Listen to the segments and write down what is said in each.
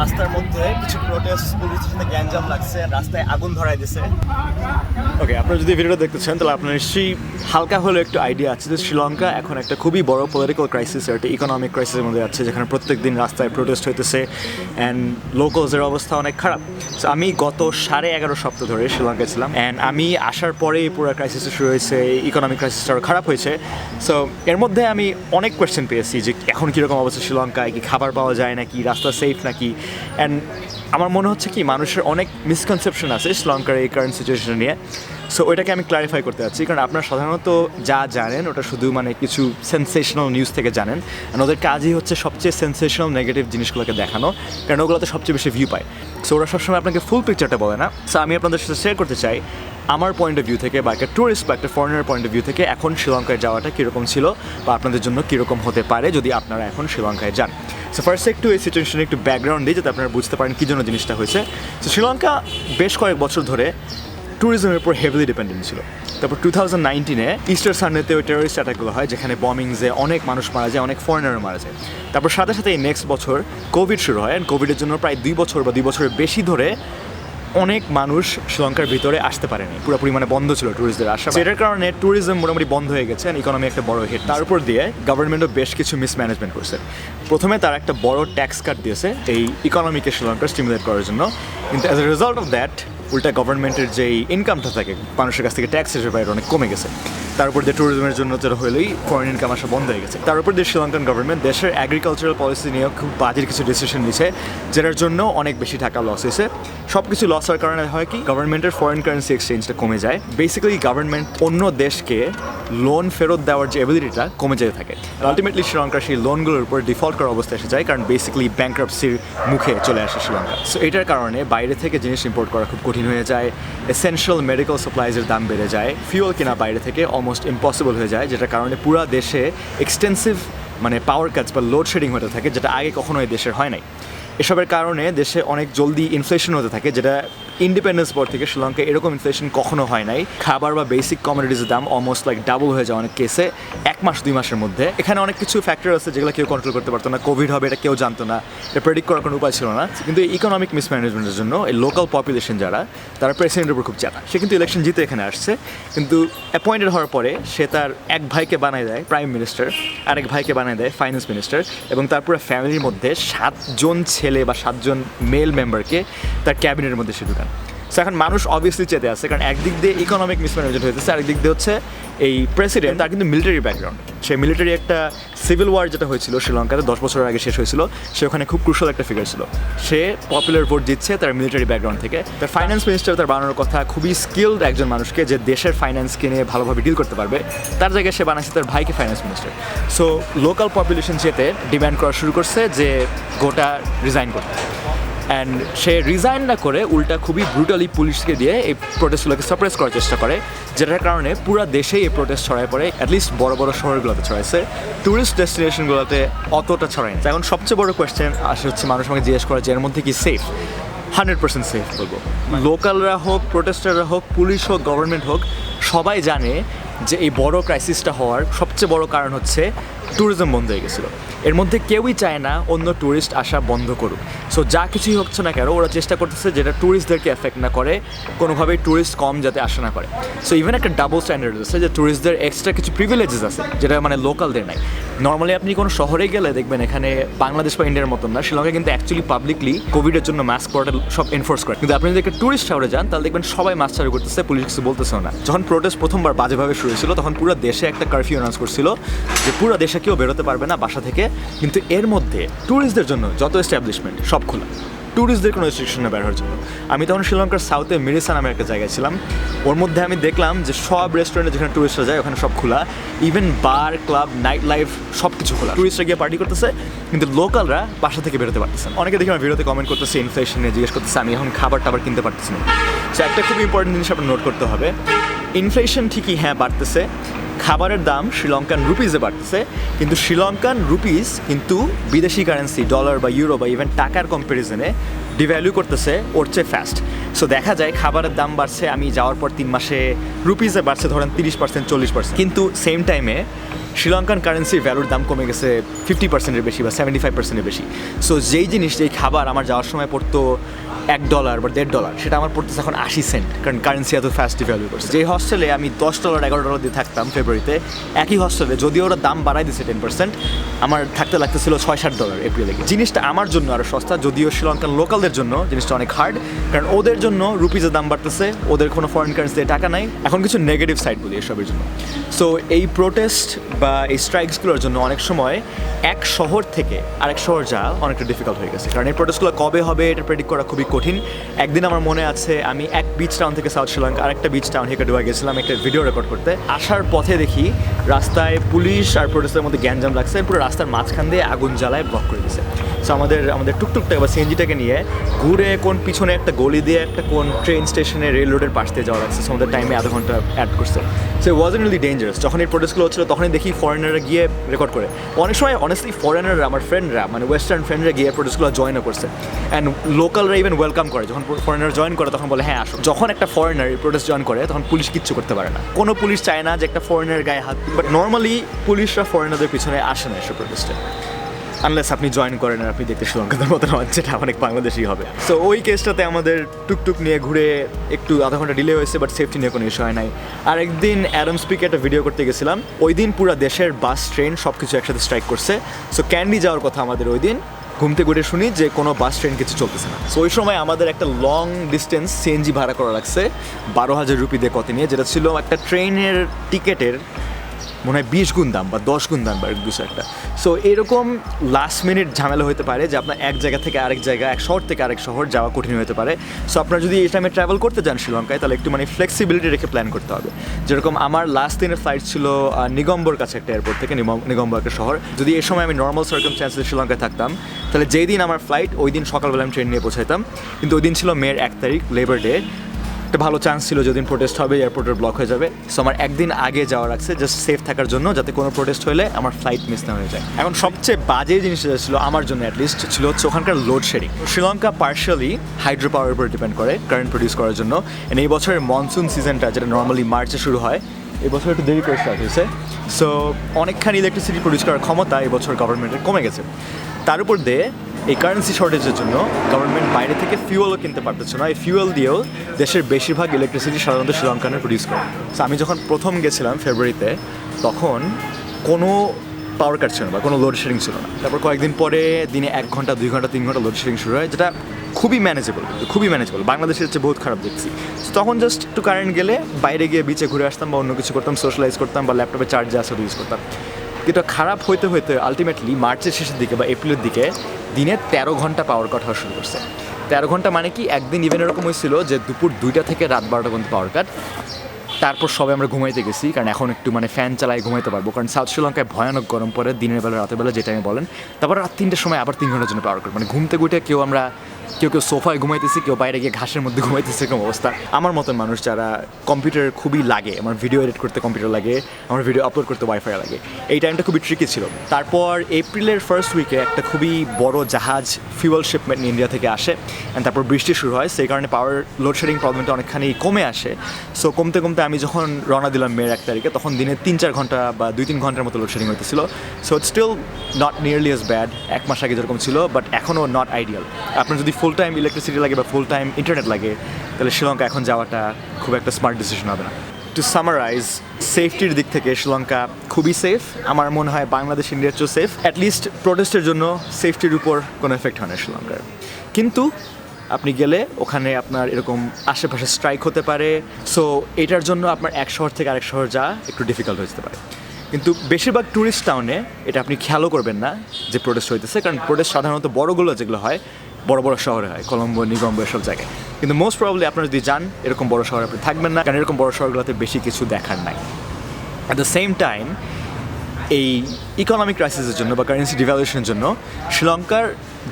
রাস্তার মধ্যে কিছু প্রোটেস্ট পুলিশের সাথে গ্যাঞ্জাম লাগছে রাস্তায় আগুন ধরাই দিছে। ওকে আপনারা যদি ভিডিওটা দেখতেছেন তাহলে আপনার নিশ্চয়ই হালকা হলেও একটু আইডিয়া আছে যে শ্রীলঙ্কা এখন একটা খুবই বড় পলিটিক্যাল ক্রাইসিস একটা ইকোনমিক ক্রাইসিসের মধ্যে আছে যেখানে প্রত্যেক দিন রাস্তায় প্রোটেস্ট হইতেছে অ্যান্ড লোকালসের অবস্থা অনেক খারাপ। So, আমি গত সাড়ে এগারো সপ্তাহ ধরে শ্রীলঙ্কায় ছিলাম অ্যান্ড আমি আসার পরেই পুরো ক্রাইসিস শুরু হয়েছে ইকোনমিক ক্রাইসিসটা আরও খারাপ হয়েছে। সো এর মধ্যে আমি অনেক কোয়েশ্চেন পেয়েছি যে এখন কীরকম অবস্থা শ্রীলঙ্কায় কি খাবার পাওয়া যায় নাকি রাস্তা সেফ নাকি? অ্যান্ড আমার মনে হচ্ছে কি, মানুষের অনেক মিসকনসেপশন আছে শ্রীলঙ্কার এই কারেন্ট সিচুয়েশন নিয়ে। সো ওইটাকে আমি ক্লারিফাই করতে যাচ্ছি, কারণ আপনারা সাধারণত যা জানেন, ওটা শুধু মানে কিছু সেন্সেশনাল নিউজ থেকে জানেন। আর ওদের কাজই হচ্ছে সবচেয়ে সেন্সেশনাল নেগেটিভ জিনিসগুলোকে দেখানো, কারণ ওগুলোতে সবচেয়ে বেশি ভিউ পায়। সো ওরা সবসময় আপনাকে ফুল পিকচারটা বলে না। সো আমি আপনাদের সাথে শেয়ার করতে চাই আমার পয়েন্ট অফ ভিউ থেকে বা একটা ট্যুরিস্ট বা একটা ফরেনার পয়েন্ট অফ ভিউ থেকে এখন শ্রীলঙ্কায় যাওয়াটা কীরকম ছিল বা আপনাদের জন্য কীরকম হতে পারে যদি আপনারা এখন শ্রীলঙ্কায় যান। সো ফার্স্ট একটু এই সিচুয়েশনে একটু ব্যাকগ্রাউন্ড দিই যাতে আপনারা বুঝতে পারেন কী জন্য জিনিসটা হয়েছে। তো শ্রীলঙ্কা বেশ কয়েক বছর ধরে ট্যুরিজমের উপর হেভিলি ডিপেন্ডেন্ট ছিল। তারপর টু থাউজেন্ড নাইনটিনে ইস্টার সানডেতে ওই টেরোরিস্ট অ্যাটাকগুলো হয়, যেখানে বমিংসে অনেক মানুষ মারা যায়, অনেক ফরেনারও মারা যায়। তারপর সাথে সাথে এই নেক্সট বছর কোভিড শুরু হয় অ্যান্ড কোভিডের জন্য প্রায় দুই বছর বা দুই বছরের বেশি ধরে অনেক মানুষ শ্রীলঙ্কার ভিতরে আসতে পারেনি। পুরোপুরি মানে বন্ধ ছিল ট্যুরিস্টদের আসা সেটার কারণে ট্যুরিজম মোটামুটি বন্ধ হয়ে গেছে ইকোনমি একটা বড় হিট তার উপর দিয়ে গভর্নমেন্টও বেশ কিছু মিসম্যানেজমেন্ট করছে। প্রথমে তার একটা বড় ট্যাক্স কাট দিয়েছে এই ইকোনমিকে শ্রীলঙ্কা স্টিমুলেট করার জন্য। কিন্তু as a result of that উল্টা গভর্নমেন্টের যেই ইনকামটা থাকে, মানুষের কাছ থেকে ট্যাক্স হিসেবে অনেক কমে গেছে। তার উপর দিয়ে ট্যুরিজমের জন্য যেটা হলেই ফরেন ইনকাম আসা বন্ধ হয়ে গেছে। তার উপর দিয়ে শ্রীলঙ্কান গভর্নমেন্ট দেশের অ্যাগ্রিকালচারাল পলিসি নিয়ে খুব বাজের কিছু ডিসিশন নিয়েছে যেটার জন্য অনেক বেশি টাকা লস হয়েছে। সব কিছু লস হওয়ার কারণে হয় কি গভর্নমেন্টের ফরেন কারেন্সি এক্সচেঞ্জটা কমে যায়। বেসিক্যালি গভর্নমেন্ট অন্য দেশকে লোন ফেরত দেওয়ার যে এবিলিটিটা কমে যেতে থাকে। আলটিমেটলি শ্রীলঙ্কার সেই লোনগুলোর উপর ডিফল্ট করার অবস্থা এসে যায়, কারণ বেসিক্যালি ব্যাংক্রাপসির মুখে চলে আসে শ্রীলঙ্কা সো এটার কারণে বাইরে থেকে জিনিস ইম্পোর্ট করা খুব কঠিন হয়ে যায়। এসেনশিয়াল মেডিকেল সাপ্লাইজের দাম বেড়ে যায়। ফিউল কেনা বাইরে থেকে ইম্পসিবল হয়ে যায়, যেটার কারণে পুরো দেশে এক্সটেন্সিভ মানে পাওয়ার কাজ বা লোডশেডিং হতে থাকে, যেটা আগে কখনো এই দেশের হয় নাই। এসবের কারণে দেশে অনেক জলদি ইনফ্লেশন হতে থাকে, যেটা ইন্ডিপেন্ডেন্স পর থেকে শ্রীলঙ্কায় এরকম ইনফ্লেশন কখনো হয় নাই। খাবার বা বেসিক কমোডিটিসের দাম অলমোস্ট লাইক ডাবল হয়ে যায় অনেক কেসে এক মাস, দুই মাসের মধ্যে। এখানে অনেক কিছু ফ্যাক্টর আছে যেগুলো কেউ কন্ট্রোল করতে পারতো না। কোভিড হবে, এটা কেউ জানতো না। এটা প্রেডিক্ট করার কোনো উপায় ছিল না। কিন্তু ইকোনমিক মিসম্যানেজমেন্টের জন্য এই লোকাল পপুলেশন যারা, তারা প্রেসিডেন্টের উপর খুব চাতা সে কিন্তু ইলেকশন জিতে এখানে আসছে। কিন্তু অ্যাপয়েন্টেড হওয়ার পরে সে তার এক ভাইকে বানায় দেয় প্রাইম মিনিস্টার আরেক ভাইকে বানায় দেয় ফাইন্যান্স মিনিস্টার এবং তার পুরো ফ্যামিলির মধ্যে সাতজন ছেলে বা সাতজন মেল মেম্বারকে তার ক্যাবিনেটের মধ্যে সে ঢুকান সো এখন মানুষ অবভিয়াসলি চেতে আছে, কারণ একদিক দিয়ে ইকোনমিক মিসম্যানেজমেন্ট হয়েছে আরেক দিক দিয়ে হচ্ছে এই প্রেসিডেন্ট তার কিন্তু মিলিটারি ব্যাকগ্রাউন্ড সে মিলিটারি একটা সিভিল ওয়ার যেটা হয়েছিল শ্রীলঙ্কাতে, দশ বছর আগে শেষ হয়েছিল, সে ওখানে খুব ক্রুশাল একটা ফিগার ছিল। সে পপুলার ভোট জিতছে তার মিলিটারি ব্যাকগ্রাউন্ড থেকে। তার ফাইন্যান্স মিনিস্টার তার বানানোর কথা, খুবই স্কিলড একজন মানুষকে যে দেশের ফাইন্যান্সকে নিয়ে ভালোভাবে ডিল করতে পারবে, তার জায়গায় সে বানাচ্ছে তার ভাইকে finance minister so local population যেতে ডিমান্ড করা শুরু করছে যে গোটা রিজাইন করতে। অ্যান্ড সে রিজাইন না করে উল্টা খুবই ব্রুটালি পুলিশকে দিয়ে এই প্রোটেস্টগুলোকে সাপ্রেস করার চেষ্টা করে যেটার কারণে পুরো দেশেই এই প্রোটেস্ট ছড়ায় পড়ে অ্যাটলিস্ট বড় বড় শহরগুলোতে ছড়াইছে। ট্যুরিস্ট ডেস্টিনেশনগুলোতে অতটা ছড়ায় না। এখন সবচেয়ে বড় কোয়েশ্চেন আসে হচ্ছে মানুষ আমাকে জিজ্ঞেস করা যে এর মধ্যে কি সেফ হান্ড্রেড পার্সেন্ট সেফ বলব। লোকালরা হোক প্রোটেস্টাররা হোক পুলিশ হোক গভর্নমেন্ট হোক সবাই জানে যে এই বড় ক্রাইসিসটা হওয়ার সবচেয়ে বড় কারণ হচ্ছে ট্যুরিজম বন্ধ হয়ে গেছিল। এর মধ্যে কেউই চায় না অন্য ট্যুরিস্ট আসা বন্ধ করুক। সো যা কিছুই হচ্ছে না কেন, ওরা চেষ্টা করতেছে যেটা ট্যুরিস্টদেরকে এফেক্ট না করে, কোনোভাবেই ট্যুরিস্ট কম যাতে আসা না করে। সো ইভেন একটা ডাবল স্ট্যান্ডার্ড আছে যে ট্যুরিস্টদের এক্সট্রা কিছু প্রিভিলেজেস আছে, যেটা মানে লোকালদের নাই। নর্মালি আপনি কোনো শহরে গেলে দেখবেন এখানে বাংলাদেশ বা ইন্ডিয়ার মতন না শ্রীলঙ্কা কিন্তু অ্যাকচুয়ালি পাবলিকলি কোভিডের জন্য মাস্ক পরাটা সব এনফোর্স করে। কিন্তু আপনি যদি একটা ট্যুরিস্ট শহরে যান, তাহলে দেখবেন সবাই মাস্ক চালু করতেছে, পুলিশ কিছু বলতেছে না। যখন প্রোটেস্ট প্রথমবার বাজেভাবে শুরু হয়েছিল, তখন পুরো দেশে একটা কারফিউ অ্যানাউন্স করছিল যে পুরো দেশে কেউ বেরোতে পারবে না বাসা থেকে। কিন্তু এর মধ্যে ট্যুরিস্টদের জন্য যত এস্টাবলিশমেন্ট সব খোলা। ট্যুরিস্টদের কোনো রেস্ট্রিকশনে বের হওয়ার জন্য। আমি তখন শ্রীলঙ্কার সাউথে মিরিসা নামে একটা জায়গায় ছিলাম। ওর মধ্যে আমি দেখলাম যে সব রেস্টুরেন্টে যেখানে ট্যুরিস্টরা যায়, ওখানে সব খোলা। Even bar club night life সব কিছু খোলা। ট্যুরিস্টরা গিয়ে পার্টি করতেছে, কিন্তু লোকালরা বাসা থেকে বেরোতে পারতেছে অনেকে দেখি আমার ভিডিওতে কমেন্ট করতেছে ইনফ্লেশন নিয়ে জিজ্ঞেস করতেছে, আমি এখন খাবার টাবার কিনতে পারতেছি না। সো একটা খুব ইম্পর্টেন্ট জিনিস আপনার নোট করতে হবে। ইনফ্লেশন ঠিকই হ্যাঁ বাড়তেছে, খাবারের দাম শ্রীলঙ্কান রুপিসে বাড়তেছে, কিন্তু শ্রীলঙ্কান রুপিস কিন্তু বিদেশি কারেন্সি ডলার বা ইউরো বা ইভেন টাকার কম্প্যারিজনে ডিভ্যালু করতেছে, ওর চেয়ে ফাস্ট সো দেখা যায় খাবারের দাম বাড়ছে, আমি যাওয়ার পর তিন মাসে রুপিসে বাড়ছে, ধরেন তিরিশ পার্সেন্ট চল্লিশ পার্সেন্ট কিন্তু সেম টাইমে শ্রীলঙ্কান কারেন্সির ভ্যালুর দাম কমে গেছে ফিফটি পার্সেন্টের বেশি বা সেভেন্টি ফাইভ পার্সেন্টের বেশি। সো যেই জিনিস, যেই খাবার আমার যাওয়ার সময় পড়তো এক ডলার বা দেড় ডলার সেটা আমার পড়তেছে এখন আশি সেন্ট কারণ কারেন্সি এত ফাস্ট ভ্যালু করছে। যে হস্টেলে আমি দশ ডলার এগারো ডলার দিয়ে থাকতাম ফেব্রুয়ারিতে একই হস্টেলে যদিও ওরা দাম বাড়াই দিচ্ছে টেন পার্সেন্ট আমার থাকতে লাগতেছিল ছয়, সাত ডলার এপ্রিলে। জিনিসটা আমার জন্য আরও সস্তা, যদিও শ্রীলঙ্কান লোকালদের জন্য জিনিসটা অনেক হার্ড কারণ ওদের জন্য রুপিজের দাম বাড়তেছে, ওদের কোনো ফরেন কারেন্সিতে টাকা নাই। এখন কিছু নেগেটিভ সাইড বলি এসবের জন্য। সো এই প্রোটেস্ট বা এই স্ট্রাইকসগুলোর জন্য অনেক সময় এক শহর থেকে আরেক শহর যাওয়া অনেকটা ডিফিকাল্ট হয়ে গেছে। কারণ এই প্রোটেস্টগুলো কবে হবে এটা প্রেডিক্ট করা খুবই কঠিন। একদিন আমার মনে আছে, আমি এক বিচ টাউন থেকে সাউথ শ্রীলঙ্কা আরেকটা বিচ টাউন হেকাডুয়া গেছিলাম একটা ভিডিও রেকর্ড করতে। আসার পথে দেখি রাস্তায় পুলিশ আর প্রোটেস্টের মধ্যে গ্যাঞ্জাম লাগছে পুরো রাস্তার মাঝখান দিয়ে আগুন জ্বালায় ব্লক করে দিয়েছে সো আমাদের আমাদের টুকটুকটাকে বা সিএনজিটাকে নিয়ে ঘুরে কোন পিছনে একটা গলি দিয়ে একটা কোন ট্রেন স্টেশনে রেল রোডের পাশ দিয়ে যাওয়া লাগছে সো আমাদের টাইমে আধা ঘণ্টা অ্যাড করছে। সো ওয়াজ রিলি ডেঞ্জারাস যখন এই প্রোটেস্টগুলো হচ্ছিল, তখনই দেখি ফরেনাররা গিয়ে রেকর্ড করে। অনেক সময় অনেস্টলি ফরেনাররা আমার ফ্রেন্ডরা মানে ওয়েস্টার্ন ফ্রেন্ডরা গিয়ে প্রোটেস্টগুলো জয়েনও করছে। অ্যান্ড লোকালরা ইভেন ওয়েলকাম করে। যখন ফরেনার জয়েন করে, তখন বলে হ্যাঁ আসো যখন একটা ফরেনার এই প্রোটেস্ট জয়েন করে, তখন পুলিশ কিচ্ছু করতে পারে না। কোনো পুলিশ চায় না যে একটা ফরেনার গায়ে হাত বাট নর্মালি পুলিশরা ফরেনারদের পিছনে আসে না এসব প্রোটেস্টে আনলেস আপনি জয়েন করেন আপনি দেখতে শ্রীলঙ্কাদের মতো নয় যেটা অনেক বাংলাদেশি হবে। সো ওই কেসটাতে আমাদের টুকটুক নিয়ে ঘুরে একটু আধা ঘণ্টা ডিলে হয়েছে বাট সেফটি নিয়ে কোনো ইস্যু হয় নাই। আর একদিন অ্যাডাম স্পিকে একটা ভিডিও করতে গেছিলাম। ওই দিন পুরো দেশের বাস ট্রেন সব কিছু একসাথে স্ট্রাইক করছে। সো ক্যান্ডি যাওয়ার কথা আমাদের ওই দিন। ঘুমতে ঘুরে শুনি যে কোনো বাস ট্রেন কিছু চলতেছে না। সো ওই সময় আমাদের একটা লং ডিস্টেন্স সিএনজি ভাড়া করা লাগছে। বারো হাজার রুপি দিয়ে কত নিয়ে, যেটা ছিল একটা ট্রেনের টিকেটের মনে হয় বিশ গুণ দাম বা দশ গুণ দাম বা কিছু একটা। সো এরকম লাস্ট মিনিট ঝামেলা হতে পারে যে আপনার এক জায়গা থেকে আরেক জায়গা, এক শহর থেকে আরেক শহর যাওয়া কঠিন হতে পারে। সো আপনার যদি এই টাইমে ট্রাভেল করতে চান শ্রীলঙ্কায়, তাহলে একটু মানে ফ্লেক্সিবিলিটি রেখে প্ল্যান করতে হবে। যেরকম আমার লাস্ট দিনের ফ্লাইট ছিল নিগম্বর কাছে একটা এয়ারপোর্ট থেকে নিগম- নিগম্বর একটা শহর। যদি এই সময় আমি নর্মাল সার্কামস্টান্সে শ্রীলঙ্কায় থাকতাম, তাহলে যেই দিন আমার ফ্লাইট ওই দিন সকালবেলা আমি ট্রেন নিয়ে পৌঁছাইতাম। কিন্তু ওই দিন ছিল মেয়ের এক তারিখ লেবার ডে একটা ভালো চান্স ছিল যেদিন প্রোটেস্ট হবে এয়ারপোর্টের ব্লক হয়ে যাবে। সো আমার একদিন আগে যাওয়া রাখছে জাস্ট সেফ থাকার জন্য, যাতে কোনো প্রোটেস্ট হলে আমার ফ্লাইট মিস না হয়ে যায়। এখন সবচেয়ে বাজে জিনিস যেটা ছিল আমার জন্য অ্যাটলিস্ট ছিল হচ্ছে ওখানকার লোডশেডিং শ্রীলঙ্কা পার্শিয়ালি হাইড্রো পাওয়ার উপর ডিপেন্ড করে কারেন্ট প্রডিউস করার জন্য। এই বছরের মনসুন সিজনটা যেটা নর্মালি মার্চে শুরু হয়, এই বছর একটু দেরি করে স্টার্ট হয়েছে। সো অনেকখানি ইলেকট্রিসিটি প্রডিউস করার ক্ষমতা এই বছর গভর্নমেন্টের কমে গেছে। তার উপর দিয়ে এই কারেন্সি শর্টেজের জন্য গভর্নমেন্ট বাইরে থেকে ফিউয়েলও কিনতে পারতেছে না। এই ফিউয়েল দিয়েও দেশের বেশিরভাগ ইলেকট্রিসিটি সাধারণত শ্রীলঙ্কানে প্রডিউস করে। সো আমি যখন প্রথম গেছিলাম ফেব্রুয়ারিতে তখন কোনো পাওয়ার কাট ছিল না বা কোনো লোডশেডিং ছিল না। তারপর কয়েকদিন পরে দিনে এক ঘণ্টা, দুই ঘণ্টা, তিন ঘণ্টা লোডশেডিং শুরু হয়, যেটা খুবই ম্যানেজেবল খুবই ম্যানেজেবল বাংলাদেশের হচ্ছে বহুত খারাপ দেখছি। তখন জাস্ট একটু কারেন্ট গেলে বাইরে গিয়ে বিচে ঘুরে আসতাম বা অন্য কিছু করতাম সোশ্যালাইজ করতাম বা ল্যাপটপে চার্জ আসা ইউজ করতাম। কিন্তু খারাপ হইতে হইতে আলটিমেটলি মার্চের শেষের দিকে বা এপ্রিলের দিকে দিনে তেরো ঘণ্টা পাওয়ার কাট হওয়া শুরু করছে। তেরো ঘণ্টা মানে কি? একদিন ইভেন এরকম হয়েছিল যে দুপুর দুইটা থেকে রাত বারোটা পর্যন্ত পাওয়ার কাট তারপর সবাই আমরা ঘুমাইতে গেছি, কারণ এখন একটু মানে ফ্যান চালাই ঘুমাইতে পারব। কারণ সাউথ শ্রীলঙ্কায় ভয়ানক গরম পড়ে, দিনের বেলা, রাতের বেলা যেটা আমি বলেন। তারপর রাত তিনটের সময় আবার তিন ঘণ্টার জন্য পাওয়ার কাট মানে ঘুমতে ঘুটে কেউ আমরা কেউ কেউ সোফায় ঘুমাইতেছে, কেউ বাইরে গিয়ে ঘাসের মধ্যে ঘুমাইতেছে, এরকম অবস্থা। আমার মতন মানুষ যারা কম্পিউটার খুবই লাগে, আমার ভিডিও এডিট করতে কম্পিউটার লাগে, আমার ভিডিও আপলোড করতে ওয়াইফাই লাগে, এই টাইমটা খুবই ট্রিকি ছিল। তারপর এপ্রিলের ফার্স্ট উইকে একটা খুবই বড় জাহাজ ফিউয়েল শিপমেন্ট ইন্ডিয়া থেকে আসে অ্যান্ড তারপর বৃষ্টি শুরু হয়, সেই কারণে পাওয়ার লোডশেডিং প্রবলেমটা অনেকখানি কমে আসে। সো কমতে কমতে আমি যখন রওনা দিলাম মেয়ের এক তারিখে, তখন দিনে তিন চার ঘণ্টা বা দুই তিন ঘণ্টার মতো লোডশেডিং হইতেছিল। So it's still not nearly as bad এক মাস আগে যেরকম ছিল বাট এখনও নট আইডিয়াল আপনার যদি ফুল টাইম ইলেকট্রিসিটি লাগে বা ফুল টাইম ইন্টারনেট লাগে, তাহলে শ্রীলঙ্কা এখন যাওয়াটা খুব একটা স্মার্ট ডিসিশন হবে না। টু সামারাইজ সেফটির দিক থেকে শ্রীলঙ্কা খুবই সেফ আমার মনে হয় বাংলাদেশ, ইন্ডিয়ার চেয়েও সেফ অ্যাটলিস্ট প্রোটেস্টের জন্য সেফটির উপর কোনো এফেক্ট হয় না শ্রীলঙ্কার। কিন্তু আপনি গেলে ওখানে আপনার এরকম আশেপাশে স্ট্রাইক হতে পারে সো এটার জন্য আপনার এক শহর থেকে আরেক শহর যাওয়া একটু ডিফিকাল্ট হয়ে যেতে পারে। কিন্তু বেশিরভাগ ট্যুরিস্ট টাউনে এটা আপনি খেয়ালও করবেন না যে প্রোটেস্ট হইতেছে, কারণ প্রোটেস্ট সাধারণত বড়গুলো যেগুলো হয় বড় বড় শহরে হয়, কলম্বো, নিগম্বো, এসব জায়গায়। কিন্তু মোস্ট প্রবলি আপনারা যদি যান, এরকম বড় শহরে আপনি থাকবেন না, কারণ এরকম বড় শহরগুলোতে বেশি কিছু দেখার নাই। অ্যাট দ্য সেম টাইম এই ইকোনমিক ক্রাইসিসের জন্য বা কারেন্সি ডিভ্যালুয়েশনের জন্য শ্রীলঙ্কার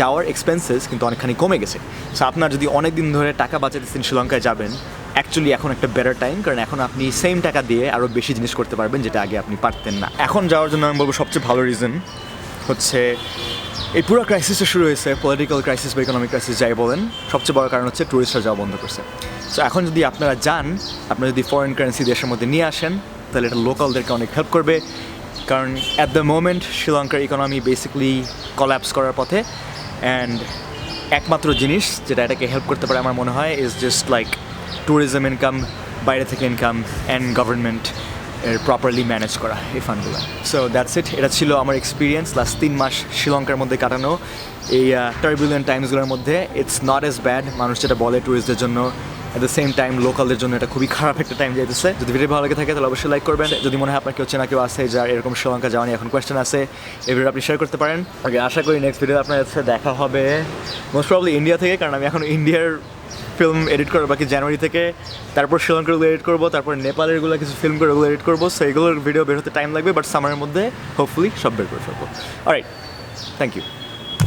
যাওয়ার এক্সপেন্সেস কিন্তু অনেকখানি কমে গেছে। সো আপনার যদি অনেক দিন ধরে টাকা বাঁচাতেছেন শ্রীলঙ্কায় যাবেন অ্যাকচুয়ালি এখন একটা বেটার টাইম কারণ এখন আপনি সেম টাকা দিয়ে আরও বেশি জিনিস করতে পারবেন, যেটা আগে আপনি পারতেন না। এখন যাওয়ার জন্য আমি বলব সবচেয়ে ভালো রিজন হচ্ছে এই পুরো ক্রাইসিসটা শুরু হয়েছে পলিটিক্যাল ক্রাইসিস বা ইকোনমিক ক্রাইসিস যাই বলেন, সবচেয়ে বড় কারণ হচ্ছে ট্যুরিস্টরা যাওয়া বন্ধ করছে। সো এখন যদি আপনারা যান, আপনারা যদি ফরেন কারেন্সি দেশের মধ্যে নিয়ে আসেন, তাহলে এটা লোকালদেরকে অনেক হেল্প করবে। কারণ অ্যাট দ্য মোমেন্ট শ্রীলঙ্কার ইকোনমি বেসিক্যালি কলাপস করার পথে। অ্যান্ড একমাত্র জিনিস যেটা এটাকে হেল্প করতে পারে, আমার মনে হয় is just like tourism income বাইরে থেকে ইনকাম অ্যান্ড গভর্নমেন্ট এর প্রপারলি ম্যানেজ করা এই ফান্ডগুলো সো দ্যাটস ইট এটা ছিল আমার এক্সপিরিয়েন্স লাস্ট তিন মাস শ্রীলঙ্কার মধ্যে কাটানো এই টার্বুলেন্ট টাইমসগুলোর মধ্যে। ইটস নট এজ ব্যাড মানুষ যেটা বলে ট্যুরিস্টদের জন্য। অ্যাট দ্য সেম টাইম লোকালদের জন্য এটা খুবই খারাপ একটা টাইম যাইতেছে। যদি ভিডিও ভালো লাগে থাকে, তাহলে অবশ্যই লাইক করবেন। যদি মনে হয় আপনার কেউ চেনা কেউ আছে যার এরকম শ্রীলঙ্কা যাওয়া নিয়ে এখন কোয়েশ্চেন আছে, এই ভিডিও আপনি শেয়ার করতে পারেন। ওকে আশা করি নেক্সট ভিডিও আপনার কাছে দেখা হবে। মোস্ট প্রবলি ইন্ডিয়া থেকে, কারণ আমি এখন ইন্ডিয়ার ফিল্ম এডিট করা, বাকি জানুয়ারি থেকে তারপর শ্রীলঙ্কারগুলো এডিট করব, তারপর নেপালেরগুলো কিছু ফিল্ম করে ওগুলো এডিট করব। সো এগুলোর ভিডিও বের হতে টাইম লাগবে বাট সামারের মধ্যে হোপফুলি সব বের করে ফেলব। Right thank you